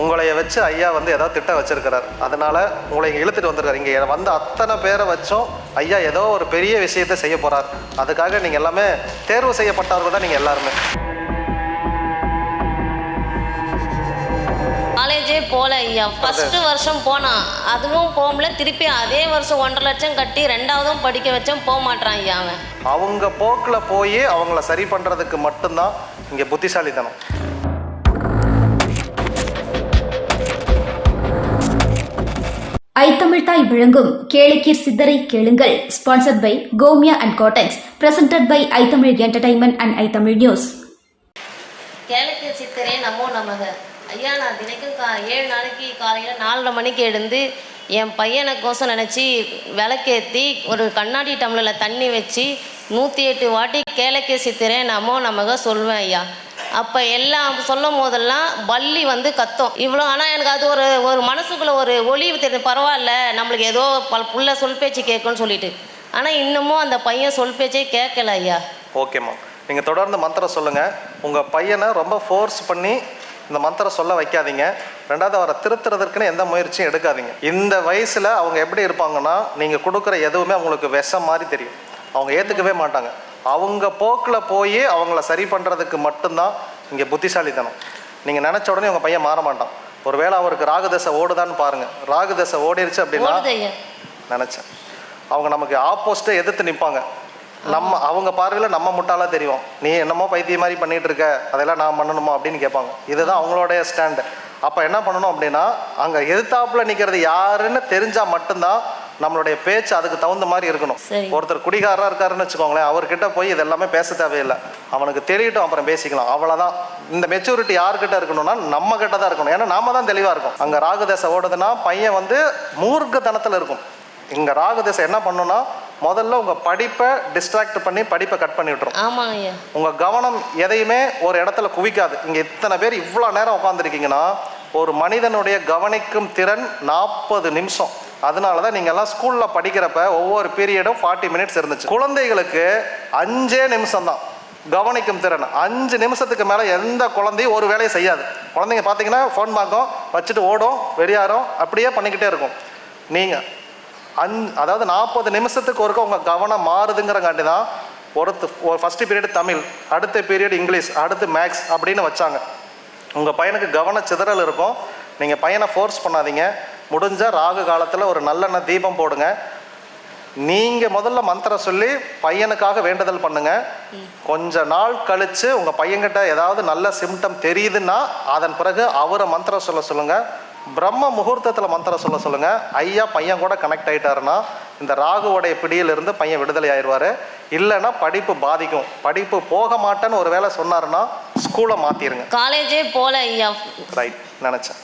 உங்களைய வச்சு ஐயா வந்து ஏதோ திட்டம் வச்சிருக்கிறார். அதனால உங்களை இங்கே இழுத்துட்டு வந்திருக்காரு. இங்கே வந்த அத்தனை பேரை வச்சும் ஐயா ஏதோ ஒரு பெரிய விஷயத்தை செய்ய போறார். அதுக்காக நீங்கள் எல்லாமே தேர்வு செய்யப்பட்டவர்கள் தான் நீங்கள் எல்லாருமே. காலேஜே போல ஐயா. ஃபர்ஸ்ட் வருஷம் போனான். அதுவும் போகல திருப்பி அதே வருஷம் ஒன்றரை லட்சம் கட்டி ரெண்டாவதும் படிக்க வச்சோம் போக மாட்டான் ஐயா அவன். அவங்க போக்கில் போய் அவங்கள சரி பண்ணுறதுக்கு மட்டும்தான் இங்கே புத்திசாலித்தனம். ஐத்தமிழ்தாய் விழுங்கும் கேளிக்கீர் சித்தரை கேளுங்கள். Sponsored by கோமியா and cottons presented by ITamil entertainment and ITamil news கேளுக்கு சித்தரே நமோ நமக. ஐயா நான் தினைக்கும் கா ஏழு நாளைக்கு காலையில் நாலரை மணிக்கு எழுந்து என் பையனுக்கோசம் நினச்சி விளக்கேற்றி ஒரு கண்ணாடி டம்ளரில் தண்ணி வச்சு நூற்றி எட்டு வாட்டி கேளக்கே சித்திரே நமோ நமக சொல்வேன் ஐயா. அப்போ எல்லாம் சொல்லும் போதெல்லாம் பள்ளி வந்து கத்தும். இவ்வளோ ஆனால் எனக்கு அது ஒரு ஒரு மனசுக்குள்ளே ஒரு ஒளிவு தெரியும். பரவாயில்ல நம்மளுக்கு ஏதோ பல் புள்ள சொல் பேச்சு கேட்கும்னு சொல்லிட்டு. ஆனால் இன்னமும் அந்த பையன் சொல் பேச்சே கேட்கல ஐயா. ஓகேம்மா நீங்கள் தொடர்ந்து மந்திரம் சொல்லுங்கள் உங்கள் பையனை ரொம்ப ஃபோர்ஸ் பண்ணி இந்த மந்திரம் சொல்ல வைக்காதீங்க. ரெண்டாவது அவரை திருத்துறதற்குன்னு எந்த முயற்சியும் எடுக்காதீங்க. இந்த வயசில் அவங்க எப்படி இருப்பாங்கன்னா நீங்கள் கொடுக்குற எதுவுமே அவங்களுக்கு விஷம் மாதிரி தெரியும். அவங்க ஏற்றுக்கவே மாட்டாங்க. அவங்க போக்கில் போய் அவங்கள சரி பண்ணுறதுக்கு மட்டும்தான் இங்கே புத்திசாலித்தனம். நீங்கள் நினச்ச உடனே உங்கள் பையன் மாற மாட்டான். ஒருவேளை அவருக்கு ராகுதசை ஓடுதான்னு பாருங்கள் ராகுதசை ஓடிருச்சு அப்படின்னா ஓடுது ஐயா நினச்சேன். அவங்க நமக்கு ஆப்போசிட்டை எதிர்த்து நிற்பாங்க நம்ம அவங்க பார்வையில் நம்ம முட்டாளா தெரியும். நீ என்னமோ பைத்தியம் மாதிரி பண்ணிட்டு இருக்க. அதெல்லாம் நான் பண்ணணுமா அப்படின்னு கேட்பாங்க. இதுதான் அவங்களுடைய ஸ்டாண்டு அப்போ என்ன பண்ணணும் அப்படின்னா அங்கே எதிர்த்தாப்புல நிற்கிறது யாருன்னு தெரிஞ்சால் மட்டும்தான் நம்மளுடைய பேச்சு அதுக்கு தகுந்த மாதிரி இருக்கணும். ஒருத்தர் குடிகாரராக இருக்காருன்னு வச்சுக்கோங்களேன் அவர்கிட்ட போய் இதெல்லாமே பேச தேவையில்லை. அவனுக்கு தெரியட்டும் அப்புறம் பேசிக்கலாம். அவ்வளோதான் இந்த மெச்சூரிட்டி யார்கிட்ட இருக்கணும்னா நம்ம கிட்ட தான் இருக்கணும். ஏன்னா நாம தான் தெளிவாக இருக்கும். அங்கே ராகுதசை ஓடுதுன்னா பையன் வந்து மூர்க்கத்தனத்தில் இருக்கும். இங்கே ராகுதசை என்ன பண்ணுன்னா முதல்ல உங்கள் படிப்பை டிஸ்ட்ராக்ட் பண்ணி படிப்பை கட் பண்ணி விட்டுரும். உங்கள் கவனம் எதையுமே ஒரு இடத்துல குவிக்காது. இங்கே இத்தனை பேர் இவ்வளோ நேரம் உட்காந்துருக்கீங்கன்னா ஒரு மனிதனுடைய கவனிக்கும் திறன் நாற்பது நிமிஷம். அதனால தான் நீங்கள்லாம் ஸ்கூலில் படிக்கிறப்ப ஒவ்வொரு பீரியடும் ஃபார்ட்டி மினிட்ஸ் இருந்துச்சு. குழந்தைகளுக்கு அஞ்சே நிமிஷம் தான் கவனிக்கும் திறன். அஞ்சு நிமிஷத்துக்கு மேலே எந்த குழந்தையும் ஒரு வேலையை செய்யாது. குழந்தைங்க பார்த்தீங்கன்னா ஃபோன் பார்க்கும் வச்சுட்டு ஓடும் வெளியாரும் அப்படியே பண்ணிக்கிட்டே இருக்கும். நீங்கள் அஞ் அதாவது நாற்பது நிமிஷத்துக்கு ஒருக்க உங்கள் கவனம் மாறுதுங்கிறங்காட்டி தான் ஒருத்து ஒரு ஃபஸ்ட்டு பீரியட் தமிழ் அடுத்த பீரியட் இங்கிலீஷ் அடுத்து மேக்ஸ் அப்படின்னு வச்சாங்க. உங்கள் பையனுக்கு கவன சிதறல் இருக்கும். நீங்கள் பையனை ஃபோர்ஸ் பண்ணாதீங்க. முடிஞ்ச ராகு காலத்தில் ஒரு நல்லெண்ணெய் தீபம் போடுங்க. நீங்கள் முதல்ல மந்திரம் சொல்லி பையனுக்காக வேண்டுதல் பண்ணுங்க. கொஞ்ச நாள் கழித்து உங்கள் பையன்கிட்ட ஏதாவது நல்ல சிம்டம் தெரியுதுன்னா அதன் பிறகு அவரை மந்திரம் சொல்ல சொல்லுங்கள் பிரம்ம முகூர்த்தத்தில் மந்திரம் சொல்ல சொல்லுங்கள் ஐயா பையன் கூட கனெக்ட் ஆகிட்டாருன்னா இந்த ராகுவோடைய பிடியிலிருந்து பையன் விடுதலை ஆயிடுவார். இல்லைன்னா படிப்பு பாதிக்கும். படிப்பு போக மாட்டேன்னு ஒரு வேளை சொன்னாருன்னா ஸ்கூலை மாற்றிருங்க காலேஜே போல ஐயா. ரைட் நினச்சேன்.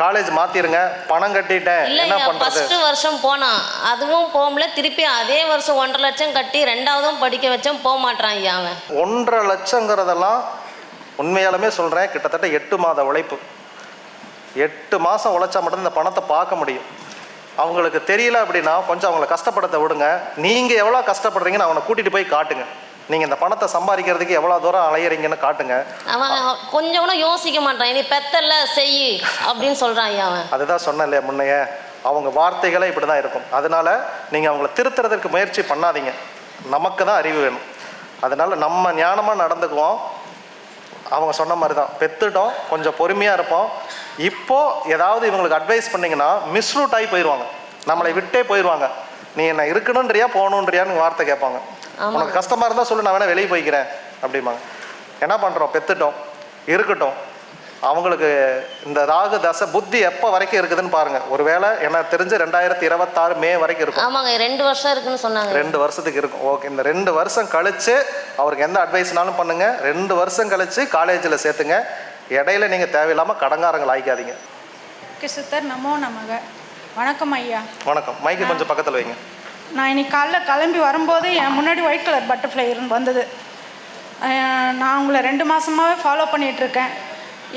காலேஜ் மாற்றிருங்க பணம் கட்டிட்டேன். என்ன ஐயா பண்ணுறது ஃபர்ஸ்ட் வருஷம் போனான். அதுவும் போகல திருப்பி அதே வருஷம் ஒன்றரை லட்சம் கட்டி ரெண்டாவதும் படிக்க வச்சோம் போக மாட்டான் ஐயா அவன். ஒன்றரை லட்சங்கிறதெல்லாம் உண்மையாலுமே சொல்கிறேன் கிட்டத்தட்ட எட்டு மாத உழைப்பு. எட்டு மாதம் உழைச்சா மட்டும் இந்த பணத்தை பார்க்க முடியும். அவங்களுக்கு தெரியல அப்படின்னா கொஞ்சம் அவங்கள கஷ்டப்படுத்த விடுங்க. நீங்கள் எவ்வளோ கஷ்டப்படுறீங்கன்னு அவனை கூட்டிகிட்டு போய் காட்டுங்க. நீங்கள் இந்த பணத்தை சம்பாதிக்கிறதுக்கு எவ்வளோ தூரம் அலையிறீங்கன்னு காட்டுங்க. அவன் கொஞ்சம் கூட யோசிக்க மாட்டான். நீ பெத்தல்ல செய் அப்படின்னு சொல்றான் ஐயா அவன். அதுதான் சொன்னேன் இல்லையா முன்னையே? அவங்க வார்த்தைகளே இப்படி தான் இருக்கும். அதனால நீங்கள் அவங்கள திருத்துறதுக்கு முயற்சி பண்ணாதீங்க. நமக்கு தான் அறிவு வேணும். அதனால நம்ம ஞானமாக நடந்துக்குவோம். அவங்க சொன்ன மாதிரி தான் பெத்துட்டோம் கொஞ்சம் பொறுமையாக இருப்போம். இப்போ ஏதாவது இவங்களுக்கு அட்வைஸ் பண்ணீங்கன்னா மிஸ்ரூட் ஆகி போயிடுவாங்க நம்மளை விட்டே போயிடுவாங்க நீ என்ன இருக்கணுன்றியா போகணுன்றியான்னு வார்த்தை கேட்பாங்க. உனக்கு கஷ்டமாக இருந்தால் சொல்லு நான் வேணா வெளியே போய்க்கிறேன் அப்படிம்பாங்க. என்ன பண்ணுறோம் பெத்துட்டோம் இருக்கட்டும். அவங்களுக்கு இந்த ராகு தசை புத்தி எப்போ வரைக்கும் இருக்குதுன்னு பாருங்க. ஒருவேளை எனக்கு தெரிஞ்சு ரெண்டாயிரத்தி இருபத்தாறு மே வரைக்கும் இருக்கும். ஆமாங்க ரெண்டு வருஷம் இருக்குன்னு சொன்னாங்க. ரெண்டு வருஷத்துக்கு இருக்கும். ஓகே இந்த ரெண்டு வருஷம் கழிச்சு அவருக்கு எந்த அட்வைஸ்னாலும் பண்ணுங்க. ரெண்டு வருஷம் கழிச்சு காலேஜில் சேர்த்துங்க. இடையில நீங்கள் தேவையில்லாமல் கடங்காரங்கள் ஆயிக்காதீங்க. கிறிஸ்துத்தர் நமோ நமக. வணக்கம் ஐயா. வணக்கம். மைக்கு கொஞ்சம் பக்கத்தில் வைங்க. நான் இன்னைக்கு காலைல கிளம்பி வரும்போது என் முன்னாடி ஒயிட் கலர் பட்டர்ஃப்ளை இருந்து வந்தது. நான் உங்களை ரெண்டு மாதமாகவே ஃபாலோ பண்ணிகிட்ருக்கேன்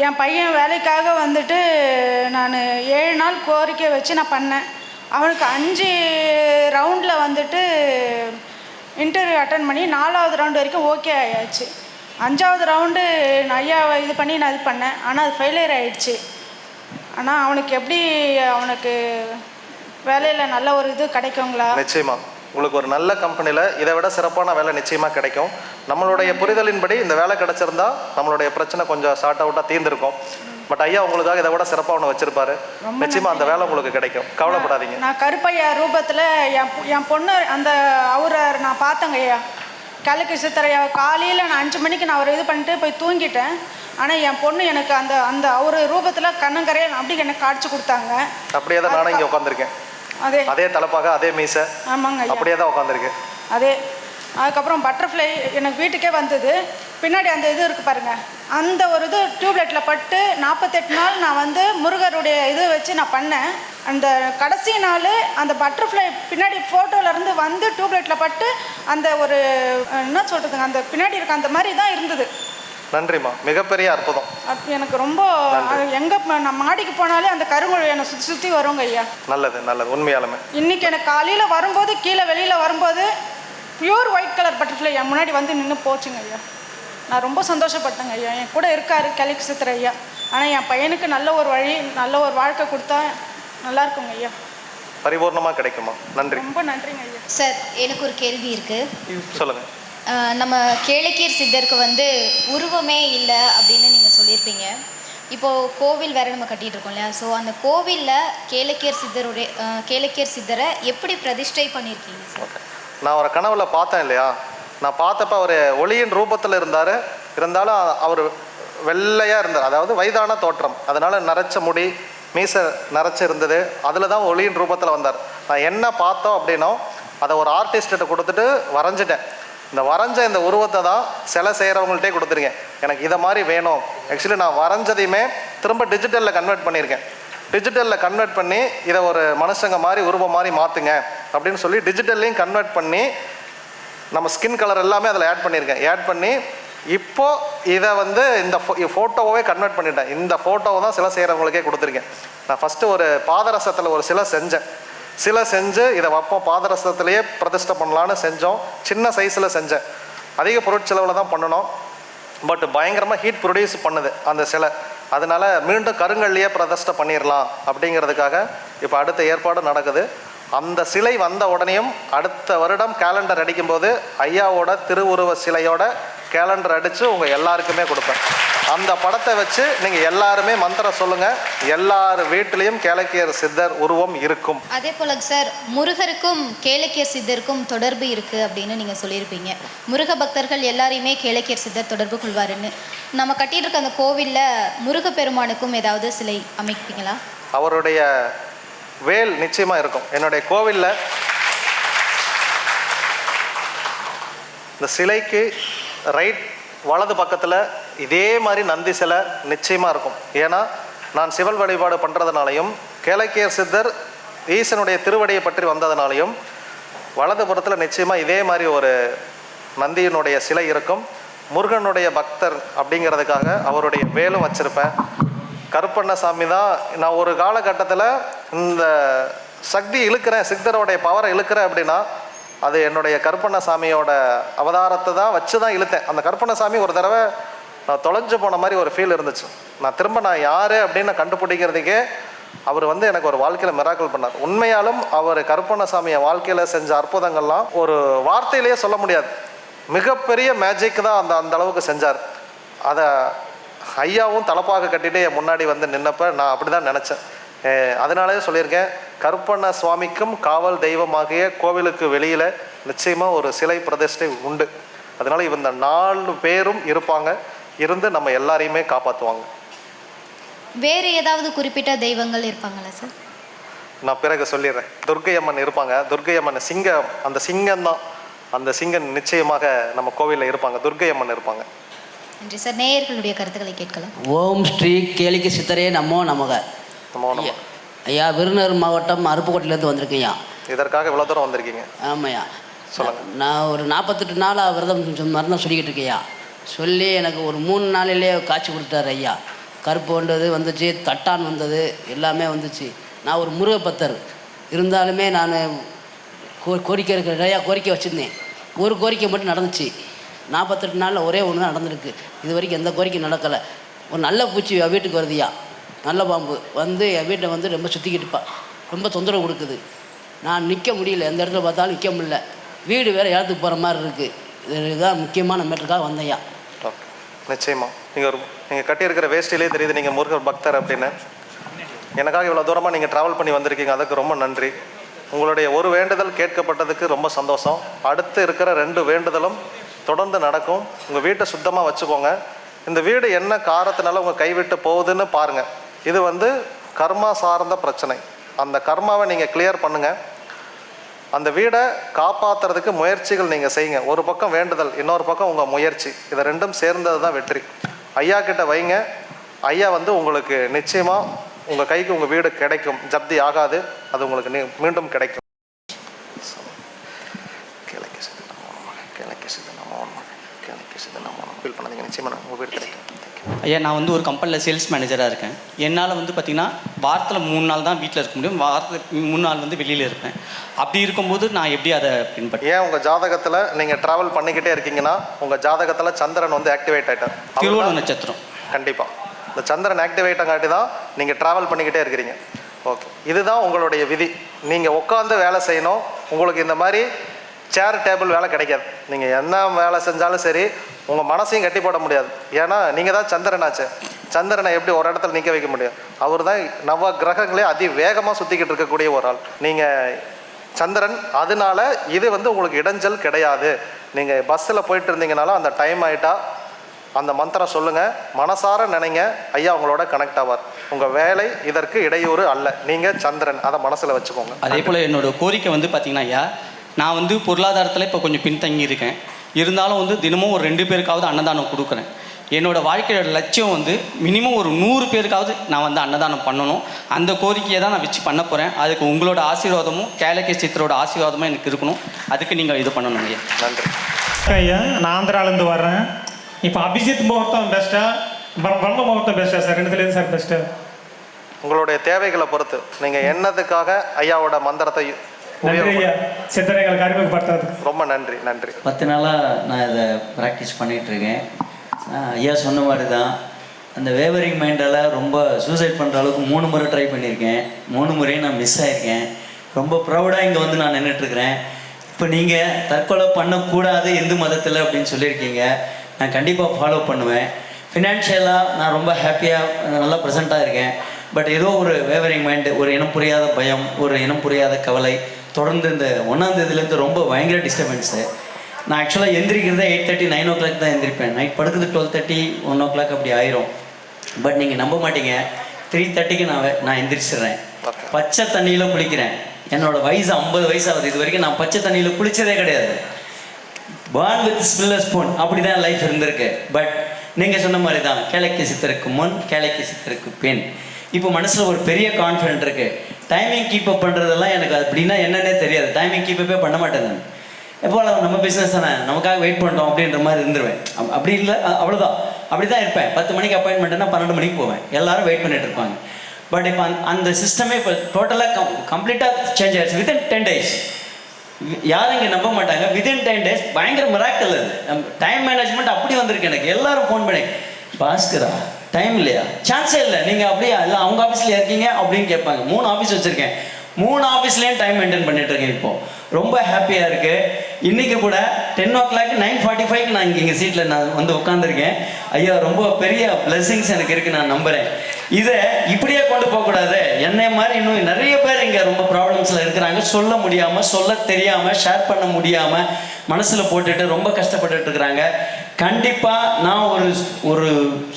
என் பையன் வேலைக்காக வந்துட்டு நான் ஏழு நாள் கோரிக்கை வச்சு நான் பண்ணேன். அவனுக்கு அஞ்சு ரவுண்டில் வந்துட்டு இன்டர்வியூ அட்டன் பண்ணி நாலாவது ரவுண்டு வரைக்கும் ஓகே ஆயாச்சு. அஞ்சாவது ரவுண்டு நான் ஐயாவை இது பண்ணி நான் இது பண்ணேன். ஆனால் அது ஃபெயிலியர் ஆயிடுச்சு. ஆனால் அவனுக்கு எப்படி அவனுக்கு வேலையில் நல்ல ஒரு இது கிடைக்குங்களா? நிச்சயமா. உங்களுக்கு ஒரு நல்ல கம்பெனியில் இதை விட சிறப்பான வேலை நிச்சயமாக கிடைக்கும். நம்மளுடைய புரிதலின்படி இந்த வேலை கிடைச்சிருந்தா நம்மளுடைய பிரச்சனை கொஞ்சம் ஷார்ட் அவுட்டாக தீர்ந்திருக்கும். பட் ஐயா உங்களுக்காக இதை விட சிறப்பாக ஒன்று வச்சிருப்பாரு. நிச்சயமா அந்த வேலை உங்களுக்கு கிடைக்கும். கவலைப்படாதீங்க. நான் கருப்பையா ரூபத்தில் என் என் பொண்ணு அந்த அவரை நான் பார்த்தேங்க ஐயா. கிழக்கு சித்தரையா காலையில் நான் அஞ்சு மணிக்கு நான் ஒரு இது பண்ணிட்டு போய் தூங்கிட்டேன். ஆனால் என் பொண்ணு எனக்கு அந்த அந்த அவர் ரூபத்தில் கண்ணங்கரையை அப்படி எனக்கு காட்சி கொடுத்தாங்க. அப்படியே தான் நானும் இங்கே உட்காந்துருக்கேன் அதே அதே தலைப்பாக அதே மீசை. ஆமாங்க ஐயா. அப்படியே தான் உட்காந்துருக்கேன் அதே அதுக்கப்புறம் பட்டர்ஃப்ளை எனக்கு வீட்டுக்கே வந்தது. பின்னாடி அந்த இது இருக்குது பாருங்க. அந்த ஒரு இது டியூப்லைட்டில் பட்டு நாற்பத்தெட்டு நாள் நான் வந்து முருகருடைய இது வச்சு நான் பண்ணேன். அந்த கடைசி நாள் அந்த பட்டர்ஃப்ளை பின்னாடி இருந்து வந்து டியூப்லைட்டில் பட்டு அந்த ஒரு என்ன சொல்கிறதுங்க அந்த பின்னாடி இருக்க அந்த மாதிரி தான் இருந்தது. நன்றிம்மா. மிகப்பெரிய அற்புதம். அது எனக்கு ரொம்ப எங்கே நான் மாடிக்கு போனாலே அந்த கருங்குழி என்னை சுற்றி சுற்றி வருங்க ஐயா. நல்லது நல்லது. உண்மையாலுமே. இன்னைக்கு எனக்கு காலையில் வரும்போது கீழே வெளியில் வரும்போது பியூர் ஒயிட் கலர் பட்டர்ஃப்ளை என் முன்னாடி வந்து நின்று போச்சுங்க ஐயா. நான் ரொம்ப சந்தோஷப்பட்டேங்க ஐயா. என் கூட இருக்காரு கலிக் சித்திர ஐயா. ஆனால் என் பையனுக்கு நல்ல ஒரு வழி நல்ல ஒரு வாழ்க்கை கொடுத்தா நல்லா இருக்குங்க ஐயா. பரிபூர்ணமாக கிடைக்குமா நன்றி. ரொம்ப நன்றிங்க ஐயா. சார் எனக்கு ஒரு கேள்வி இருக்குது சொல்லுங்கள் நம்ம கேளக்கீர் சித்தருக்கு வந்து உருவமே இல்லை அப்படின்னு நீங்கள் சொல்லியிருப்பீங்க. இப்போது கோவில் வேறு நம்ம கட்டிகிட்டு இருக்கோம் இல்லையா? ஸோ அந்த கோவிலில் கேளக்கியர் சித்தருடைய அஹ், கேளக்கியர் சித்தரை எப்படி பிரதிஷ்டை பண்ணியிருக்கீங்க நான் அவரை கனவுல பார்த்தேன் இல்லையா? நான் பார்த்தப்ப அவர் ஒளியின் ரூபத்தில் இருந்தார். இருந்தாலும் அவர் வெள்ளையாக இருந்தார். அதாவது வயதான தோற்றம். அதனால் நரைச்ச முடி மீசை நரைச்சு இருந்தது. அதில் தான் ஒளியின் ரூபத்தில் வந்தார். நான் என்ன பார்த்தோம் அப்படின்னோ அதை ஒரு ஆர்டிஸ்ட்டை கொடுத்துட்டு வரைஞ்சிட்டேன். இந்த வரைஞ்ச இந்த உருவத்தை தான் சிலை செய்கிறவங்கள்ட்டே கொடுத்துருக்கேன். எனக்கு இதை மாதிரி வேணும். ஆக்சுவலி நான் வரைஞ்சதையுமே திரும்ப டிஜிட்டலில் கன்வெர்ட் பண்ணியிருக்கேன். டிஜிட்டலில் கன்வெர்ட் பண்ணி இதை ஒரு மனுஷங்க மாதிரி உருவம் மாதிரி மாற்றுங்க அப்படின்னு சொல்லி டிஜிட்டல்லையும் கன்வெர்ட் பண்ணி நம்ம ஸ்கின் கலர் எல்லாமே அதில் ஆட் பண்ணியிருக்கேன். ஆட் பண்ணி இப்போது இதை வந்து இந்த ஃபோட்டோவே கன்வெர்ட் பண்ணிட்டேன். இந்த ஃபோட்டோவை தான் சிலை செய்கிறவங்களுக்கே கொடுத்துருக்கேன். நான் ஃபஸ்ட்டு ஒரு பாதரசத்தில் ஒரு சிலை செஞ்சேன். சிலை செஞ்சு இதை வைப்போம் பாதரசத்துலேயே பிரதிஷ்டை பண்ணலான்னு செஞ்சோம். சின்ன சைஸில் செஞ்சேன். அதிக பொருட்செலவில் தான் பண்ணணும் பட் பயங்கரமாக ஹீட் ப்ரொடியூஸ் பண்ணுது அந்த சிலை. அதனால் மீண்டும் கருங்கல்லையே பிரதிஷ்டை பண்ணிடலாம் அப்படிங்கிறதுக்காக இப்போ அடுத்த ஏற்பாடு நடக்குது. அந்த சிலை வந்த உடனேயும் அடுத்த வருடம் கேலண்டர் அடிக்கும்போது ஐயாவோட திருவுருவ சிலையோட கேலண்டர் அடித்து உங்கள் எல்லாருக்குமே கொடுப்பேன். அந்த படத்தை வச்சு நீங்கள் எல்லாருமே மந்திரம் சொல்லுங்கள் எல்லார் வீட்டிலையும் கேளக்கியர் சித்தர் உருவம் இருக்கும். அதே போல சார் முருகருக்கும் கேளக்கியர் சித்தருக்கும் தொடர்பு இருக்குது அப்படின்னு நீங்கள் சொல்லியிருப்பீங்க. முருக பக்தர்கள் எல்லாரையுமே கேளக்கியர் சித்தர் தொடர்பு கொள்வாருன்னு. நம்ம கட்டிட்டு இருக்க அந்த கோவிலில் முருகப்பெருமானுக்கும் ஏதாவது சிலை அமைப்பீங்களா? அவருடைய வேல் நிச்சயமாக இருக்கும். என்னுடைய கோவிலில் இந்த சிலைக்கு ரைட் வலது பக்கத்தில் இதே மாதிரி நந்தி சிலை நிச்சயமாக இருக்கும். ஏன்னா நான் சிவல் வழிபாடு பண்ணுறதுனாலையும் கேளக்கியர் சித்தர் ஈசனுடைய திருவடியை பற்றி வந்ததுனாலையும் வலதுபுறத்தில் நிச்சயமாக இதே மாதிரி ஒரு நந்தியினுடைய சிலை இருக்கும். முருகனுடைய பக்தர் அப்படிங்கிறதுக்காக அவருடைய வேலும் வச்சுருப்பேன். கருப்பண்ணசாமி தான் நான் ஒரு காலகட்டத்தில் இந்த சக்தி இழுக்கிறேன் சித்தரோடைய பவரை இழுக்கிறேன் அப்படின்னா அது என்னுடைய கருப்பண்ணசாமியோட அவதாரத்தை தான் வச்சு தான் இழுத்தேன். அந்த கருப்பண்ணசாமி ஒரு தடவை நான் தொலைஞ்சு போன மாதிரி ஒரு ஃபீல் இருந்துச்சு. நான் திரும்ப நான் யார் அப்படின்னு கண்டுபிடிக்கிறதுக்கே அவர் வந்து எனக்கு ஒரு வாழ்க்கையில் மிராக்கல் பண்ணார். உண்மையாலும் அவர் கருப்பண்ணசாமியை வாழ்க்கையில் செஞ்ச அற்புதங்கள்லாம் ஒரு வார்த்தையிலேயே சொல்ல முடியாது. மிகப்பெரிய மேஜிக் தான் அந்த அந்த அளவுக்கு செஞ்சார். அதை ஐயாவும் தலப்பாக கட்டிட்டு என் முன்னாடி வந்து நின்னப்ப நான் அப்படி தான் நினச்சேன். அதனாலே சொல்லியிருக்கேன் கருப்பண்ண சுவாமிக்கும் காவல் தெய்வமாகிய கோவிலுக்கு வெளியில் நிச்சயமாக ஒரு சிலை பிரதிஷ்டை உண்டு. அதனால இந்த நாலு பேரும் இருப்பாங்க. இருந்து நம்ம எல்லாரையுமே காப்பாற்றுவாங்க வேறு ஏதாவது குறிப்பிட்ட தெய்வங்கள் இருப்பாங்களா சார்? நான் பிறகு சொல்லிடுறேன். துர்க்கை அம்மன் இருப்பாங்க. துர்க்கை அம்மன் சிங்கம் அந்த சிங்கம் தான் அந்த சிங்கம் நிச்சயமாக நம்ம கோவிலில் இருப்பாங்க. துர்க்கை அம்மன் இருப்பாங்க. நன்றி சார். நேயர்களுடைய கருத்துக்களை கேட்கலாம். ஓம் ஸ்ரீ கேளிக்கை சித்தரே நமோ நமக. நம்ம ஐயா விருதுநகர் மாவட்டம் அருப்புக்கோட்டையிலேருந்து வந்திருக்கேன்யா. இதற்காக இவ்வளோ தூரம் வந்திருக்கீங்க. ஆமாய்யா. சொல்லுங்க. நான் ஒரு நாற்பத்தெட்டு நாளாக விரதம் மருந்தம் சொல்லிக்கிட்டு இருக்கேன்யா சொல்லி எனக்கு ஒரு மூணு நாளிலே காட்சி கொடுத்தாரு ஐயா. கருப்பு வந்தது வந்துச்சு தட்டான் வந்தது எல்லாமே வந்துச்சு. நான் ஒரு முருகப்பத்தர். இருந்தாலுமே நான் கோ கோரிக்கை இருக்க நிறையா கோரிக்கை வச்சுருந்தேன். ஒரு கோரிக்கை மட்டும் நடந்துச்சு. நாற்பத்தெட்டு நாளில் ஒரே ஒன்று தான் நடந்திருக்கு. இது வரைக்கும் எந்த கோரிக்கை நடக்கலை. ஒரு நல்ல பூச்சி வீட்டுக்கு வருதுயா நல்ல பாம்பு. வந்து என் வீட்டை வந்து ரொம்ப சுற்றிக்கிட்டுப்பா ரொம்ப தொந்தரவு கொடுக்குது. நான் நிற்க முடியல. எந்த இடத்துல பார்த்தாலும் நிற்க முடியல. வீடு வேறு இடத்துக்கு போகிற மாதிரி இருக்குது இதுதான் முக்கியமான மேட்டருக்காக வந்தையா. நிச்சயமா. நீங்கள் ஒரு நீங்கள் கட்டியிருக்கிற வேஷ்டிலே தெரியுது நீங்கள் முருகர் பக்தர் அப்படின்னு. எனக்காக இவ்வளோ தூரமாக நீங்கள் ட்ராவல் பண்ணி வந்திருக்கீங்க. அதுக்கு ரொம்ப நன்றி. உங்களுடைய ஒரு வேண்டுதல் கேட்கப்பட்டதுக்கு ரொம்ப சந்தோஷம். அடுத்து இருக்கிற ரெண்டு வேண்டுதலும் தொடர்ந்து நடக்கும். உங்கள் வீட்டை சுத்தமாக வச்சுக்கோங்க. இந்த வீடு என்ன காரத்தினால உங்கள் கைவிட்டு போகுதுன்னு பாருங்கள் இது வந்து கர்மா சார்ந்த பிரச்சனை. அந்த கர்மாவை நீங்கள் கிளியர் பண்ணுங்கள் அந்த வீடை காப்பாற்றுறதுக்கு முயற்சிகள் நீங்கள் செய்யுங்க. ஒரு பக்கம் வேண்டுதல் இன்னொரு பக்கம் உங்கள் முயற்சி. இதை ரெண்டும் சேர்ந்தது தான் வெற்றி. ஐயா கிட்ட வைங்க. ஐயா வந்து உங்களுக்கு நிச்சயமாக உங்கள் கைக்கு உங்கள் வீடு கிடைக்கும். ஜப்தி ஆகாது. அது உங்களுக்கு நீ- மீண்டும் கிடைக்கும். கிழக்கு சித்து கிழக்கு சித்து நம்ம கிழக்கு சித்து ஃபீல் பண்ணாதீங்க. நிச்சயமாக உங்கள் வீடு கிடைக்கும். ஐயா நான் வந்து ஒரு கம்பெனியில் சேல்ஸ் மேனேஜராக இருக்கேன். என்னால் வந்து பார்த்திங்கன்னா வாரத்தில் மூணு நாள் தான் வீட்டில் இருக்க முடியும். வாரத்தில் மூணு நாள் வந்து வெளியில் இருப்பேன். அப்படி இருக்கும்போது நான் எப்படி அதை பின்பற்றி ஏன் உங்கள் ஜாதகத்தில் நீங்கள் ட்ராவல் பண்ணிக்கிட்டே இருக்கீங்கன்னா உங்கள் ஜாதகத்தில் சந்திரன் வந்து ஆக்டிவேட் ஆகிட்டார் திருவோண நட்சத்திரம். கண்டிப்பாக இந்த சந்திரன் ஆக்டிவேட் ஆகாட்டி தான் நீங்கள் ட்ராவல் பண்ணிக்கிட்டே இருக்கிறீங்க. ஓகே இதுதான் உங்களுடைய விதி. நீங்கள் உட்காந்து வேலை செய்யணும். உங்களுக்கு இந்த மாதிரி சேர் டேபிள் வேலை கிடைக்காது. நீங்கள் என்ன வேலை செஞ்சாலும் சரி உங்கள் மனசையும் கட்டி போட முடியாது. ஏன்னா நீங்கள் தான் சந்திரனாச்சு. சந்திரனை எப்படி ஒரு இடத்துல நிற்க வைக்க முடியும்? அவர் தான் நவ கிரகங்களே அதி வேகமாக சுற்றிக்கிட்டு இருக்கக்கூடிய ஒரு ஆள். நீங்கள் சந்திரன் அதனால இது வந்து உங்களுக்கு இடைஞ்சல் கிடையாது. நீங்கள் பஸ்ஸில் போயிட்டு இருந்தீங்கனாலும் அந்த டைம் ஆகிட்டா அந்த மந்திரம் சொல்லுங்கள் மனசார நினைங்க. ஐயா உங்களோட கனெக்ட் ஆவார். உங்கள் வேலை இதற்கு இடையூறு அல்ல. நீங்கள் சந்திரன். அதை மனசில் வச்சுக்கோங்க. அதே போல் என்னோட கோரிக்கை வந்து பார்த்தீங்கன்னா ஐயா நான் வந்து பொருளாதாரத்தில் இப்போ கொஞ்சம் பின்தங்கி இருக்கேன் இருந்தாலும் வந்து தினமும் ஒரு ரெண்டு பேருக்காவது அன்னதானம் கொடுக்குறேன். என்னோட வாழ்க்கையோட லட்சியம் வந்து மினிமம் ஒரு நூறு பேருக்காவது நான் வந்து அன்னதானம் பண்ணணும். அந்த கோரிக்கையை தான் நான் வச்சு பண்ண போகிறேன் அதுக்கு உங்களோட ஆசீர்வாதமும் கேலக்கே சித்தரோட ஆசீர்வாதமும் எனக்கு இருக்கணும். அதுக்கு நீங்கள் இது பண்ணணும் ஐயா. நன்றி. ஐயா நான் ஆந்திராலேருந்து வர்றேன். இப்போ அபிஜித் முகூர்த்தம் பெஸ்ட்டா பிரம்ம முகூர்த்தம் பெஸ்ட்டா சார்? ரெண்டுத்துலேருந்து சார் பெஸ்ட்டு உங்களுடைய தேவைகளை பொறுத்து. நீங்க என்னதுக்காக ஐயாவோட மந்திரத்தை சித்தரைங்களுக்கு அறிமுகப்படுத்துறதுக்கு ரொம்ப நன்றி நன்றி. பத்து நாளாக நான் இதை ப்ராக்டிஸ் பண்ணிகிட்ருக்கேன் ஐயா சொன்ன மாதிரி தான் அந்த வேவரிங் மைண்டால் ரொம்ப சூசைட் பண்ணுற அளவுக்கு மூணு முறை ட்ரை பண்ணியிருக்கேன். மூணு முறையும் நான் மிஸ் ஆயிருக்கேன். ரொம்ப ப்ரௌடாக இங்கே வந்து நான் நின்றுட்டுருக்கிறேன் இப்போ நீங்கள் தற்கொலை பண்ணக்கூடாது இந்து மதத்தில் அப்படின்னு சொல்லியிருக்கீங்க. நான் கண்டிப்பாக ஃபாலோ பண்ணுவேன். ஃபினான்ஷியலாக நான் ரொம்ப ஹாப்பியாக நல்லா ப்ரெசண்ட்டாக இருக்கேன். பட் ஏதோ ஒரு வேவரிங் மைண்டு ஒரு இனம் புரியாத பயம் ஒரு இனம் புரியாத கவலை தொடர்ந்து இந்த ஒன்றாம் தேதியிலேருந்து ரொம்ப பயங்கர டிஸ்டர்பன்ஸு நான் ஆக்சுவலாக எந்திரிக்கிறதே eight thirty nine o'clock தான் எந்திரிப்பேன். நைட் படுக்குது twelve thirty one o'clock அப்படி ஆயிரும். பட் நீங்கள் நம்ப மாட்டீங்க. த்ரீ தேர்ட்டிக்கு நான் நான் எந்திரிச்சிடுறேன். பச்சை தண்ணியில் குளிக்கிறேன். என்னோட வயசு ஐம்பது வயசு ஆகுது. இது வரைக்கும் நான் பச்சை தண்ணியில் குளிச்சதே கிடையாது. பார்ன் வித் ஸ்பில்லர் ஸ்பூன் அப்படி தான் லைஃப் இருந்திருக்கு. பட் நீங்கள் சொன்ன மாதிரி தான் கிழக்கு சித்தருக்கு முன் கிழக்கு சித்தருக்கு பின். இப்போ மனசில் ஒரு பெரிய கான்ஃபிடென்ட் இருக்குது டைமிங் கீப் அப் பண்ணுறதெல்லாம் எனக்கு அப்படின்னா என்னன்னே தெரியாது. டைமிங் கீப் அப்பே பண்ண மாட்டேன் நான். எப்போ நம்ம பிஸ்னஸ் தானே. நமக்காக வெயிட் பண்ணுறோம் அப்படின்ற மாதிரி இருந்துருவேன். அப்படி இல்லை அவ்வளோதான் அப்படி தான் இருப்பேன். பத்து மணிக்கு அப்பாயின்மெண்ட்னா பன்னெண்டு மணிக்கு போவேன். எல்லாரும் வெயிட் பண்ணிட்டு இருப்பாங்க. பட் இப்போ அந்த சிஸ்டமே இப்போ டோட்டலாக கம் கம்ப்ளீட்டாக சேஞ்ச் ஆயிடுச்சு வித்தின் டென் டேஸ் யாரும் இங்கே நம்ப மாட்டாங்க. வித்தின் டென் டேஸ் பயங்கர மிராக்கல் அது. டைம் மேனேஜ்மெண்ட் அப்படி வந்திருக்கு எனக்கு. எல்லாரும் ஃபோன் பண்ணி பாஸ்கரா டைம் இல்லையா? சான்ஸே இல்லை. நீங்கள் அப்படியே இல்லை அவங்க ஆஃபீஸில் இருக்கீங்க அப்படின்னு கேட்பாங்க. மூணு ஆஃபீஸ் வச்சுருக்கேன். மூணு ஆஃபீஸ்லேயும் டைம் மெயின்டைன் பண்ணிட்டு இருக்கேன் இப்போ. ரொம்ப ஹாப்பியாக இருக்கு. இன்னைக்கு கூட ten o'clock nine forty ஃபைவ்க்கு நான் இங்கே எங்கள் சீட்டில் நான் வந்து உட்காந்துருக்கேன் ஐயா ரொம்ப பெரிய blessings எனக்கு இருக்கு நான் நம்புகிறேன் இதை இப்படியே கொண்டு போகக்கூடாது. என்னை மாதிரி இன்னும் நிறைய பேர் இங்கே ரொம்ப ப்ராப்ளம்ஸில் இருக்கிறாங்க. சொல்ல முடியாமல் சொல்ல தெரியாமல் ஷேர் பண்ண முடியாமல் மனசில் போட்டுட்டு ரொம்ப கஷ்டப்பட்டுட்டு இருக்கிறாங்க. கண்டிப்பாக நான் ஒரு ஒரு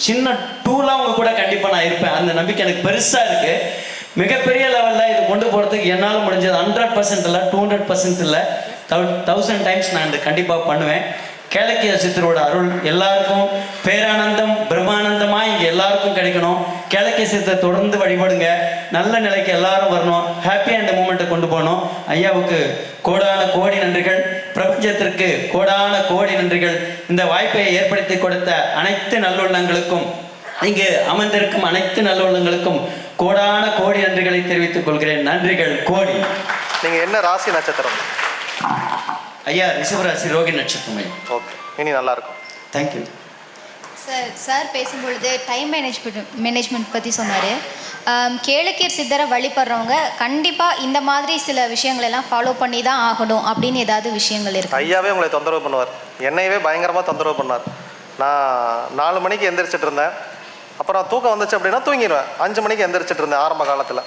சின்ன டூலாக அவங்க கூட கண்டிப்பாக நான் இருப்பேன். அந்த நம்பிக்கை எனக்கு பெருசாக இருக்குது மிகப்பெரிய லெவலில் இது கொண்டு போகிறதுக்கு என்னால் முடிஞ்சது ஹண்ட்ரட் பர்சன்ட் இல்லை டூ ஹண்ட்ரட் பர்சன்ட் இல்லை. தௌ தௌசண்ட் டைம்ஸ் நான் இது கண்டிப்பாக பண்ணுவேன். கேளக்கிய சித்தரோட அருள் எல்லாருக்கும் பேரானந்தம் பிரம்மானந்தமாக இங்கே எல்லாருக்கும் கிடைக்கணும். கேளக்கிய சித்தரை தொடர்ந்து வழிபடுங்க. நல்ல நிலைக்கு எல்லாரும் வரணும். ஹாப்பியாக இந்த மூமெண்ட்டை கொண்டு போகணும். ஐயாவுக்கு கோடான கோடி நன்றிகள். பிரபஞ்சத்திற்கு கோடான கோடி நன்றிகள். இந்த வாய்ப்பை ஏற்படுத்தி கொடுத்த அனைத்து நல்லுள்ளங்களுக்கும் இங்கு அமர்ந்திருக்கும் அனைத்து நல்லுள்ளங்களுக்கும் கோடான கோடி நன்றிகளை தெரிவித்துக் கொள்கிறேன். நன்றிகள். கோடி. நீங்க என்ன ராசி நட்சத்திரம்? ஐயா ரிஷபராசி ரோகி நட்சத்திரம் ஐயா. ஓகே. இனி நல்லா இருக்கும். தேங்க்யூ சார் சார் பேசும்பொழுது டைம் மேனேஜ்மெண்ட் மேனேஜ்மெண்ட் பற்றி சொன்னார். கேளக்கீர் சித்தரை வழிபடுறவங்க கண்டிப்பாக இந்த மாதிரி சில விஷயங்கள் எல்லாம் ஃபாலோ பண்ணி தான் ஆகணும் அப்படின்னு ஏதாவது விஷயங்கள் இருக்கு. ஐயாவே உங்களை தொந்தரவு பண்ணுவார். என்னையவே பயங்கரமாக தொந்தரவு பண்ணார். நான் நாலு மணிக்கு எந்திரிச்சிட்டு இருந்தேன். அப்புறம் தூக்கம் வந்துச்சு அப்படின்னா தூங்கிடுவேன். அஞ்சு மணிக்கு எந்திரிச்சிட்டு இருந்தேன் ஆரம்ப காலத்தில்.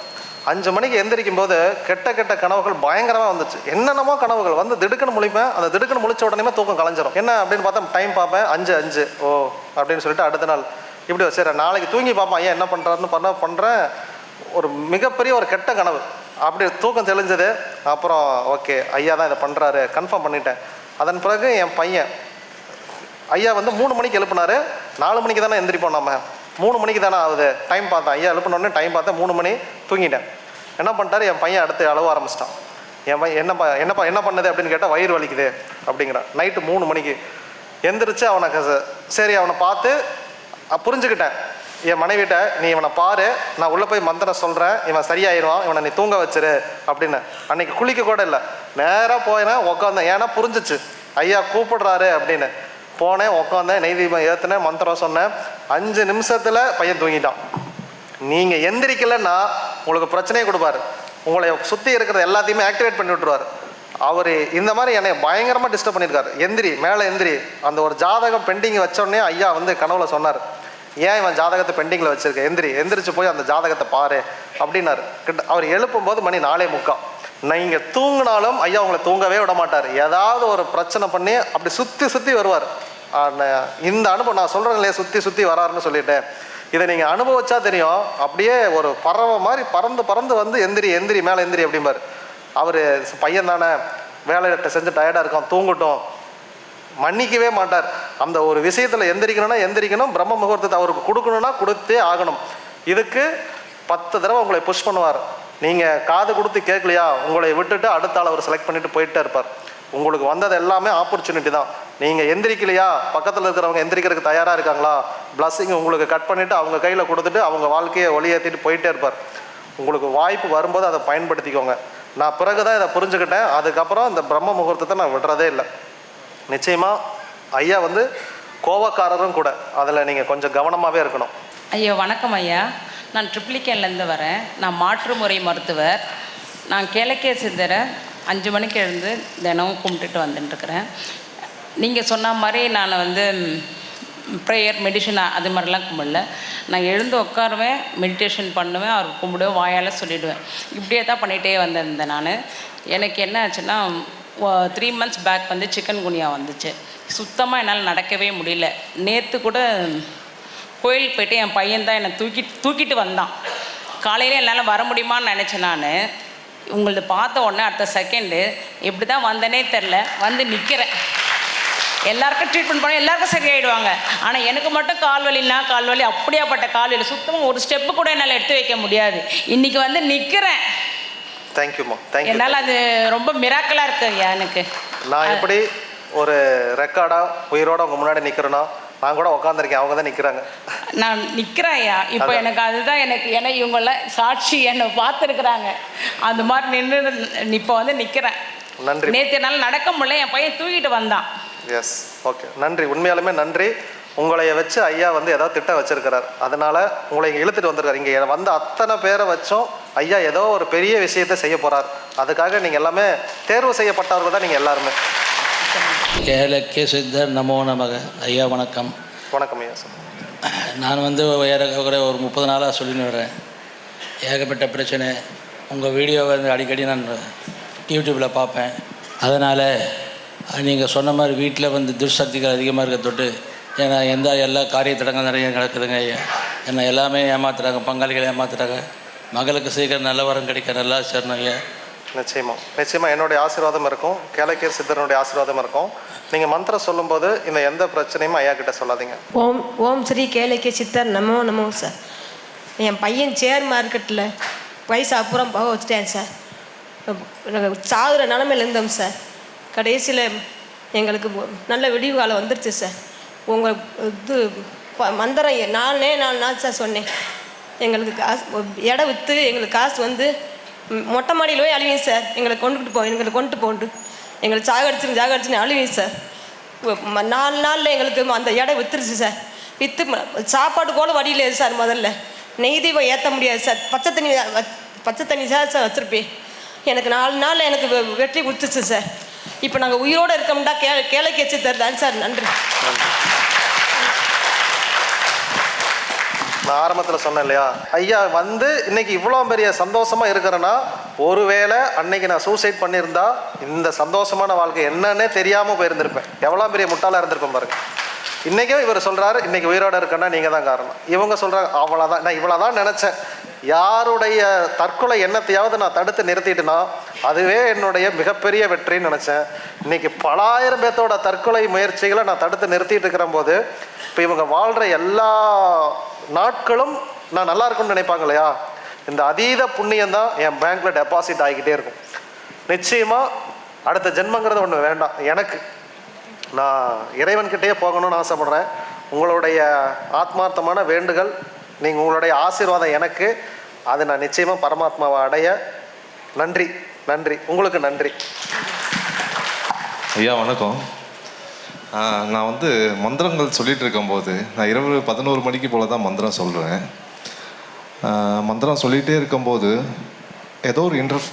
அஞ்சு மணிக்கு எந்திரிக்கும் போது கெட்ட கெட்ட கனவுகள் பயங்கரமாக வந்துச்சு. என்னென்னமோ கனவுகள் வந்து திடுக்குன்னு முழிப்பேன். அந்த திடுக்குன்னு முழிச்ச உடனே தூக்கம் கலைஞ்சிரும். என்ன அப்படின்னு பார்த்தா டைம் பார்ப்பேன். அஞ்சு அஞ்சு. ஓ அப்படின்னு சொல்லிட்டு அடுத்த நாள் இப்படி சரி நாளைக்கு தூங்கி பார்ப்பேன் ஐயா என்ன பண்ணுறாருன்னு பண்ண பண்ணுறேன் ஒரு மிகப்பெரிய ஒரு கெட்ட கனவு. அப்படி தூக்கம் தெளிஞ்சது. அப்புறம் ஓகே ஐயா தான் இதை பண்ணுறாரு கன்ஃபார்ம் பண்ணிட்டேன். அதன் பிறகு என் பையன் ஐயா வந்து மூணு மணிக்கு எழுப்பினாரு. நாலு மணிக்கு தானே எந்திரிப்போம் நம்ம. மூணு மணிக்கு தானே ஆகுது. டைம் பார்த்தேன் ஐயா எழுப்பினோடனே டைம் பார்த்தேன் மூணு மணி தூங்கிட்டேன். என்ன பண்ணிட்டாரு? என் பையன் அடுத்து அழுவ ஆரம்பிச்சிட்டான். என் பையன் என்னப்பா என்னப்பா என்ன பண்ணுது அப்படின்னு கேட்டால் வயிறு வலிக்குது அப்படிங்கிறான். நைட்டு மூணு மணிக்கு. எந்திரிச்சு அவனை சரி அவனை பார்த்து புரிஞ்சுக்கிட்டேன். என் மனைவிட்ட நீ இவனை பாரு. நான் உள்ளே போய் மந்திரம் சொல்கிறேன் இவன் சரியாயிருவான் இவனை நீ தூங்க வச்சிரு. அப்படின்னு. அன்னைக்கு குளிக்க கூட இல்லை. நேராக போயினேன் உட்காந்தேன் ஏன்னா புரிஞ்சிச்சு. ஐயா கூப்பிடுறாரு. அப்படின்னு. போனேன் உட்காந்தேன் நெய் தீபம் ஏற்றுனேன் மந்திரம் சொன்னேன். அஞ்சு நிமிஷத்தில் பையன் தூங்கிட்டான். நீங்கள் எந்திரிக்கலைன்னா உங்களுக்கு பிரச்சனையே கொடுப்பாரு. உங்களை சுற்றி இருக்கிற எல்லாத்தையுமே ஆக்டிவேட் பண்ணி விட்டுருவார். அவர் இந்த மாதிரி என்னை பயங்கரமாக டிஸ்டர்ப் பண்ணியிருக்காரு. எந்திரி மேலே எந்திரி. அந்த ஒரு ஜாதகம் பெண்டிங் வச்சோடனே ஐயா வந்து கனவுல சொன்னார். ஏன் இவன் ஜாதகத்தை பெண்டிங்கில் வச்சுருக்க? எந்திரி எந்திரிச்சு போய் அந்த ஜாதகத்தை பாரு. அப்படின்னாரு. கிட்ட அவர் எழுப்பும்போது மணி நாளே முக்கால். நீங்கள் தூங்கினாலும் ஐயா உங்களை தூங்கவே விட மாட்டார். ஏதாவது ஒரு பிரச்சனை பண்ணி அப்படி சுற்றி சுற்றி வருவார். இந்த அனுபவம் நான் சொல்கிறேன் இல்லையா சுற்றி சுற்றி வராருன்னு சொல்லிட்டேன் இதை நீங்கள் அனுபவிச்சா தெரியும். அப்படியே ஒரு பறவை மாதிரி பறந்து பறந்து வந்து எந்திரி எந்திரி மேலே எந்திரி அப்படிம்பார். அவர் பையன் தானே வேலையிட்ட செஞ்சு டயர்டாக இருக்கும் தூங்கட்டும். மன்னிக்கவே மாட்டார். அந்த ஒரு விஷயத்தில் எந்திரிக்கணும்னா எந்திரிக்கணும். பிரம்ம முகூர்த்தத்தை அவருக்கு கொடுக்கணும்னா கொடுத்தே ஆகணும். இதுக்கு பத்து தடவை உங்களை புஷ் பண்ணுவார். நீங்கள் காது கொடுத்து கேட்கலையா உங்களை விட்டுட்டு அடுத்த ஆள் அவர் செலக்ட் பண்ணிட்டு போயிட்டே இருப்பார். உங்களுக்கு வந்தது எல்லாமே ஆப்பர்ச்சுனிட்டி தான். நீங்கள் எந்திரிக்கலையா? பக்கத்தில் இருக்கிறவங்க எந்திரிக்கிறதுக்கு தயாராக இருக்காங்களா? பிளஸ்ஸிங் உங்களுக்கு கட் பண்ணிவிட்டு அவங்க கையில் கொடுத்துட்டு அவங்க வாழ்க்கையை ஒளியேற்றிட்டு போயிட்டே இருப்பார். உங்களுக்கு வாய்ப்பு வரும்போது அதை பயன்படுத்திக்கோங்க. நான் பிறகு தான் இதை புரிஞ்சுக்கிட்டேன். அதுக்கப்புறம் இந்த பிரம்ம முகூர்த்தத்தை நான் விடுறதே இல்லை. நிச்சயமாக ஐயா வந்து கோவக்காரரும் கூட. அதில் நீங்கள் கொஞ்சம் கவனமாகவே இருக்கணும். ஐயா வணக்கம் ஐயா. நான் ட்ரிப்ளிகேன்லேருந்து வரேன். நான் மாற்று முறை மருத்துவர். நான் கிழக்கே சிந்தரை அஞ்சு மணிக்கு எழுந்து தினமும் கும்பிட்டுட்டு வந்துட்டுருக்கிறேன். நீங்கள் சொன்ன மாதிரி நான் வந்து ப்ரேயர் மெடிஷன் அது மாதிரிலாம் கும்பிடல நான் எழுந்து உட்காருவேன் மெடிடேஷன் பண்ணுவேன் அவர் கும்பிடுவேன் வாயால் சொல்லிவிடுவேன் இப்படியே தான் பண்ணிகிட்டே வந்திருந்தேன் நான். எனக்கு என்ன ஆச்சுன்னா த்ரீ மந்த்ஸ் பேக் வந்து சிக்கன் குனியா வந்துச்சு. சுத்தமாக என்னால் நடக்கவே முடியல. நேற்று கூட கோயிலுக்கு போயிட்டு என் பையன் தான் என்னை தூக்கி தூக்கிட்டு வந்தான். காலையில் என்னால் வர முடியுமான்னு நினச்சேன் நான். உங்களது பார்த்த உடனே அடுத்த செகண்டு எப்படி தான் வந்தேனே தெரில வந்து நிற்கிறேன் எல்லாருக்கும் ட்ரீட்மெண்ட் பண்ண எல்லாருக்கும் சரியாயிடுவாங்க. ஆனால் எனக்கு மட்டும் கால் வலின்னா கால் வலி அப்படியாப்பட்ட கால் வலி. சுத்தமாக ஒரு ஸ்டெப்பு கூட என்னால் எடுத்து வைக்க முடியாது. இன்றைக்கி வந்து நிற்கிறேன் தேங்க்யூம்மா தேங்க்யூ என்னால் அது ரொம்ப மிராக்கலாக இருக்கு ஐயா எனக்கு. நான் எப்படி ஒரு ரெக்கார்டாக உயிரோட உங்கள் முன்னாடி நிற்கிறேன்னா நான் கூட உட்காந்துருக்கேன் அவங்க தான் நிற்கிறாங்க நான் நிற்கிறேன் ஐயா. இப்போ. எனக்கு அதுதான் எனக்கு ஏன்னா இவங்கெல்லாம் சாட்சி என்னை பார்த்துருக்குறாங்க. அந்த மாதிரி நின்று இப்போ வந்து நிற்கிறேன் நன்றி நேற்று என்னால் நடக்க முடியல. என் பையன் தூக்கிட்டு வந்தான். எஸ் ஓகே நன்றி. உண்மையாலுமே நன்றி. உங்களைய வச்சு ஐயா வந்து ஏதோ திட்டம் வச்சிருக்கிறார். அதனால உங்களை இங்கே இழுத்துட்டு வந்திருக்காரு. இங்கே வந்த அத்தனை பேரை வச்சும் ஐயா ஏதோ ஒரு பெரிய விஷயத்தை செய்ய போறார். அதுக்காக நீங்கள் எல்லாமே தேர்வு செய்யப்பட்டவர்கள் தான் நீங்கள் எல்லாருமே. கேளக்கே சித்தர் நமோ நமக. ஐயா வணக்கம். வணக்கம் ஐயா சார். நான் வந்து ஏறக்குறைய ஒரு முப்பது நாளாக சொல்லின்னு வரேன் ஏகப்பட்ட பிரச்சனை. உங்கள் வீடியோவை வந்து அடிக்கடி நான் யூடியூப்பில் பார்ப்பேன். அதனால் நீங்கள் சொன்ன மாதிரி வீட்டில் வந்து துர்சக்திகள் அதிகமாக இருக்க தொட்டு ஏன்னா எந்த எல்லா காரியத்தடங்கள் நிறைய நடக்குதுங்க ஐயா. என்னை எல்லாமே ஏமாத்துறாங்க பங்காளிகளை ஏமாத்துறாங்க. மகளுக்கு சீக்கிரம் நல்ல வரம் கிடைக்க நல்லா சேரணும் ஐயா. நிச்சயமா. நிச்சயமா என்னுடைய ஆசீர்வாதம் இருக்கும். கேளக்கீர் சித்தரனுடைய ஆசீர்வாதம் இருக்கும். நீங்கள் மந்திரம் சொல்லும்போது இந்த எந்த பிரச்சனையும் ஐயா கிட்ட சொல்லாதீங்க. ஓம் ஓம் ஸ்ரீ கேளிக்கை சித்தர் நமோ நமோ சார். என் பையன் சேர் மார்க்கெட்டில் வயசு அப்புறம் போக வச்சுட்டேன் சார். சாகுற நிலமையில இருந்தோம் சார். கடைசியில் எங்களுக்கு நல்ல விடிவு காலம் வந்துருச்சு சார். உங்கள் இது மந்திரம் எ- நாலே நாலு நாள் சார் சொன்னேன். எங்களுக்கு காசு இடம் விற்று எங்களுக்கு காசு வந்து மொட்டை மாடியில் போய் அழுவீங்க சார். எங்களை கொண்டுட்டு போ எங்களை கொண்டு போண்டு. எங்களை சாகடிச்சுன்னு சாகடிச்சுன்னு அழுவீங்க சார். நாலு நாளில் எங்களுக்கு அந்த இடம் விற்றுருச்சு சார். விற்று சாப்பாடு கூட வழியில் சார் முதல்ல. நெய் தீபம் ஏற்ற முடியாது சார். பச்சை தண்ணி பச்சை தண்ணி சார் சார் வச்சுருப்பேன். எனக்கு நாலு நாள் எனக்கு வெ- வெற்றி கொடுத்துச்சு சார். இப்போ நாங்கள் உயிரோடு இருக்கோம்டா கே கேளைக்கு வச்சு தருதான் சார் நன்றி. நான் ஆரம்பத்தில் சொன்னேன் இல்லையா? ஐயா வந்து இன்னைக்கு இவ்வளோ பெரிய சந்தோஷமா இருக்கிறேன்னா ஒருவேளை அன்னைக்கு நான் சூசைட் பண்ணியிருந்தா இந்த சந்தோஷமான வாழ்க்கை என்னன்னே தெரியாமல் போயிருந்திருப்பேன். எவ்வளோ பெரிய முட்டாளாக இருந்திருப்பேன் பாருங்க. இன்றைக்கும் இவர் சொல்கிறாரு இன்னைக்கு உயிரோட இருக்கேன்னா நீங்கள் தான் காரணம். இவங்க சொல்கிறாங்க அவ்வளோதான் நான் இவ்வளோ தான் நினச்சேன். யாருடைய தற்கொலை எண்ணத்தையாவது நான் தடுத்து நிறுத்திட்டேன்னா அதுவே என்னுடைய மிகப்பெரிய வெற்றின்னு நினச்சேன். இன்றைக்கி பலாயிரம் பேர்த்தோட தற்கொலை முயற்சிகளை நான் தடுத்து நிறுத்திட்டு இருக்கிற போது இப்போ இவங்க வாழ்கிற எல்லா நாட்களும் நான் நல்லா இருக்கும்னு நினைப்பாங்க இல்லையா? இந்த அதீத புண்ணியம் தான் என் பேங்க்ல டெபாசிட் ஆகிக்கிட்டே இருக்கும். நிச்சயமாக அடுத்த ஜென்மங்கிறது ஒன்று வேண்டாம் எனக்கு. நான் இறைவன்கிட்டே போகணும்னு ஆசைப்பட்றேன். உங்களுடைய ஆத்மார்த்தமான வேண்டுகள் நீங்கள் உங்களுடைய ஆசீர்வாதம் எனக்கு அது நான் நிச்சயமாக பரமாத்மாவை அடைய நன்றி நன்றி. உங்களுக்கு நன்றி. ஐயா வணக்கம். நான் வந்து மந்திரங்கள் சொல்லிட்டு இருக்கும்போது நான் இரவு பதினோரு மணிக்கு போல தான் மந்திரம் சொல்கிறேன் மந்திரம் சொல்லிகிட்டே இருக்கும்போது ஏதோ ஒரு இன்டர்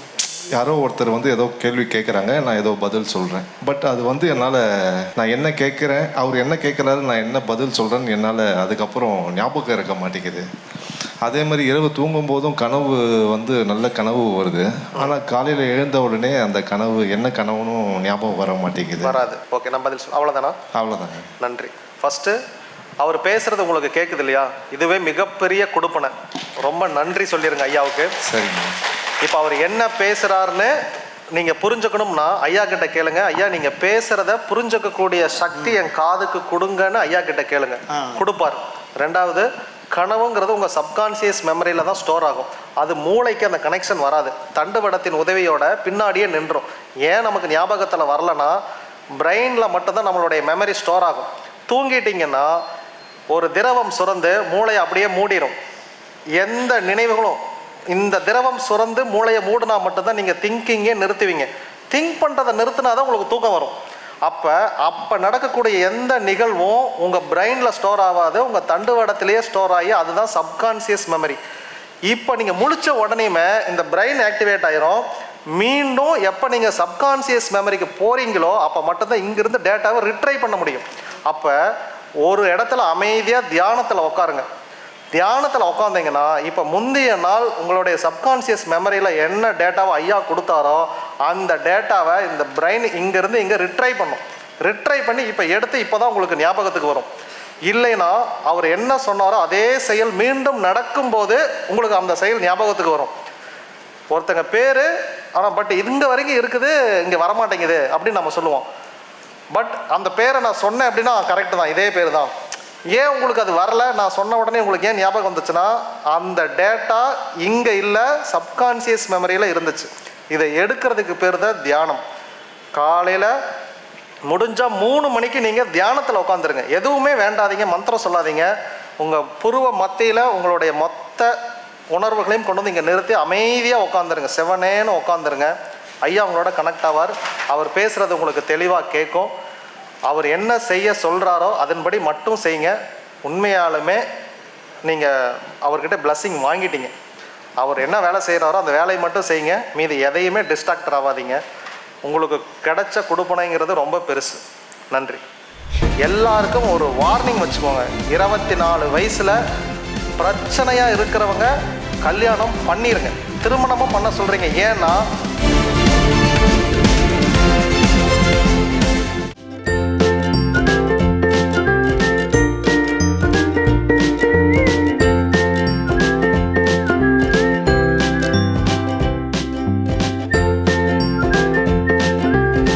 யாரோ ஒருத்தர் வந்து ஏதோ கேள்வி கேட்குறாங்க நான் ஏதோ பதில் சொல்கிறேன் பட் அது வந்து என்னால் நான் என்ன கேட்குறேன் அவர் என்ன கேட்குறாரு நான் என்ன பதில் சொல்கிறேன்னு என்னால் அதுக்கப்புறம் ஞாபகம் இருக்க மாட்டேங்குது. அதே மாதிரி இரவு தூங்கும் போதும் கனவு வந்து நல்ல கனவு வருது. ஆனால் காலையில் எழுந்த உடனே அந்த கனவு என்ன கனவுன்னு ஞாபகம் வர மாட்டேங்குது. வராது. ஓகே நான் பதில் சொல் அவ்வளோதானா அவ்வளோதாங்க நன்றி. ஃபஸ்ட்டு அவர் பேசுறது உங்களுக்கு கேட்குது இல்லையா? இதுவே மிகப்பெரிய கொடுப்பனை. ரொம்ப நன்றி சொல்லிடுங்க ஐயாவுக்கு. சரிங்க. இப்போ அவர் என்ன பேசுறாருன்னு நீங்க புரிஞ்சுக்கணும்னா ஐயா கிட்ட கேளுங்க. ஐயா நீங்க பேசுறத புரிஞ்சுக்கக்கூடிய சக்தி என் காதுக்கு கொடுங்கன்னு ஐயா கிட்ட கேளுங்க. கொடுப்பார். ரெண்டாவது கனவுங்கிறது உங்க சப்கான்சியஸ் மெமரியில தான் ஸ்டோர் ஆகும். அது மூளைக்கு அந்த கனெக்ஷன் வராது. தண்டுவடத்தின் உதவியோட பின்னாடியே நின்றும். ஏன் நமக்கு ஞாபகத்துல வரலனா பிரெயின்ல மட்டும்தான் நம்மளுடைய மெமரி ஸ்டோர் ஆகும். தூங்கிட்டீங்கன்னா ஒரு திரவம் சுரந்து மூளையை அப்படியே மூடிடும் எந்த நினைவுகளும் இந்த திரவம் சுரந்து மூளையை மூடினா மட்டும்தான் நீங்கள் திங்கிங்கே நிறுத்துவீங்க. திங்க் பண்ணுறதை நிறுத்தினா தான் உங்களுக்கு தூக்கம் வரும். அப்போ அப்போ நடக்கக்கூடிய எந்த நிகழ்வும் உங்கள் பிரெயினில் ஸ்டோர் ஆகாது உங்கள் தண்டுவடத்திலேயே ஸ்டோர் ஆகி அதுதான் சப்கான்சியஸ் மெமரி இப்போ நீங்கள் முழிச்ச உடனேயுமே இந்த பிரெயின் ஆக்டிவேட் ஆயிரும். மீண்டும் எப்போ நீங்கள் சப்கான்சியஸ் மெமரிக்கு போகிறீங்களோ அப்போ மட்டும்தான் இங்கிருந்து டேட்டாவை ரிட்ரை பண்ண முடியும். அப்போ ஒரு இடத்துல அமைதியாக தியானத்தில் உட்காருங்க தியானத்தில் உட்காந்தீங்கன்னா இப்போ முந்தைய நாள் உங்களுடைய சப்கான்சியஸ் மெமரியில் என்ன டேட்டாவை ஐயா கொடுத்தாரோ அந்த டேட்டாவை இந்த பிரெயின் இங்கேருந்து இங்கே ரிட்ரை பண்ணும். ரிட்ரை பண்ணி இப்போ எடுத்து இப்போ தான் உங்களுக்கு ஞாபகத்துக்கு வரும். இல்லைன்னா அவர் என்ன சொன்னாரோ அதே செயல் மீண்டும் நடக்கும்போது உங்களுக்கு அந்த செயல் ஞாபகத்துக்கு வரும். ஒருத்தங்க பேர் ஆனால் பட் இங்கே வரைக்கும் இருக்குது இங்கே வரமாட்டேங்குது அப்படின்னு நம்ம சொல்லுவோம். பட் அந்த பேரை நான் சொன்னேன் அப்படின்னா கரெக்டு தான். இதே பேர் தான் ஏன் உங்களுக்கு அது வரல? நான் சொன்ன உடனே உங்களுக்கு ஏன் ஞாபகம் வந்துச்சுன்னா அந்த டேட்டா இங்கே இல்லை சப்கான்சியஸ் மெமரியில் இருந்துச்சு. இதை எடுக்கிறதுக்கு பேர் தான் தியானம். காலையில் முடிஞ்சால் மூணு மணிக்கு நீங்கள் தியானத்தில் உட்காந்துருங்க எதுவுமே வேண்டாதீங்க மந்திரம் சொல்லாதீங்க. உங்கள் புருவ மத்தியில் உங்களுடைய மொத்த உணர்வுகளையும் கொண்டு வந்து இங்கே நிறுத்தி அமைதியாக உட்காந்துருங்க செவனேன்னு உட்காந்துருங்க ஐயா உங்களோட கனெக்ட் ஆவார். அவர் பேசுகிறது உங்களுக்கு தெளிவாக கேட்கும். அவர் என்ன செய்ய சொல்கிறாரோ அதன்படி மட்டும் செய்யுங்க. உண்மையாலுமே நீங்கள் அவர்கிட்ட பிளஸ்ஸிங் வாங்கிட்டீங்க. அவர் என்ன வேலை செய்கிறாரோ அந்த வேலையை மட்டும் செய்யுங்க. மீதி எதையுமே டிஸ்ட்ராக்டர் ஆகாதீங்க உங்களுக்கு கிடைச்ச கொடுப்பனைங்கிறது ரொம்ப பெருசு. நன்றி. எல்லாருக்கும் ஒரு வார்னிங் வச்சுக்கோங்க. இருபத்தி நாலு வயசில் பிரச்சனையாக இருக்கிறவங்க கல்யாணம் பண்ணிடுங்க திருமணமும் பண்ண சொல்கிறீங்க ஏன்னா